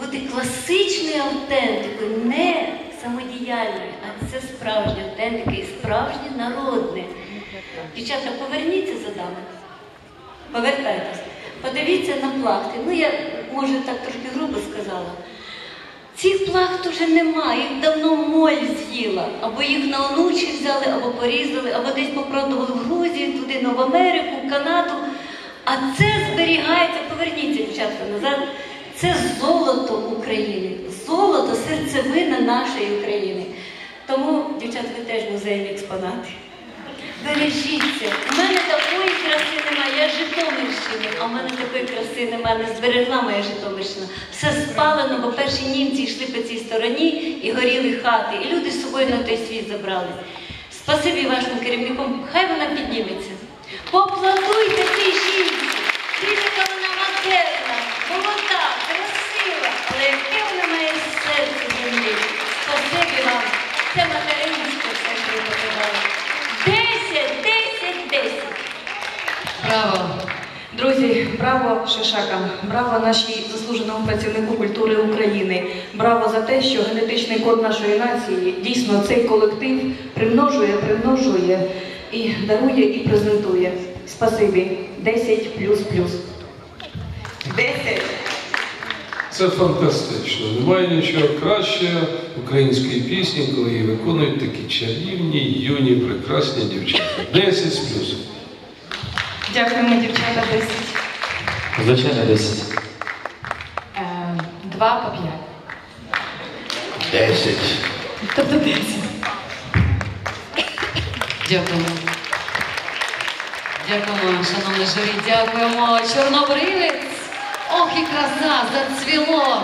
бути класичною автентикою, не самодіяльною, а це справжня автентика і справжнє народне. Дівчата, поверніться за дами. Повертайтесь. Подивіться на плахти. Ну, я, може, так трошки грубо сказала. Цих плахт уже немає, їх давно моль з'їла. Або їх на онучі взяли, або порізали, або десь попродували в Грузію, туди, ну, в Америку, в Канаду. А це зберігається, поверніться, дівчатка, назад. Це золото України, золото, серцевина нашої України. Тому, дівчата, ви теж музейні експонати. Бережіться. У мене такої краси немає, я Житомирщини, а в мене такої краси немає, не зберегла моя Житомирщина. Все спалено, бо перші німці йшли по цій стороні і горіли хати, і люди з собою на той світ забрали. Спасибі вашим керівникам, хай вона підніметься. Поаплодуйте тій жінці, яка вона модерна, молода, красива, але яке вона має серце землі. Спасибі вам. Це материнське все, що ви показали. Десять, десять, десять. Браво! Друзі, браво шишакам, браво нашій заслуженому працівнику культури України. Браво за те, що генетичний код нашої нації дійсно цей колектив примножує, примножує і дарує і презентує. Спасибі. 10 плюс плюс. 10. Це фантастично. Немає нічого краще української пісні, коли її виконують такі чарівні, юні, прекрасні дівчата. 10 з плюсом. Дякуємо, дівчата, 10. Звичайно, 10. Е, Два по 5. 10. Тобто 10. Дякуємо. Дякуємо, шановне журі, дякуємо. Чорнобривець. Ох, і краса зацвіло.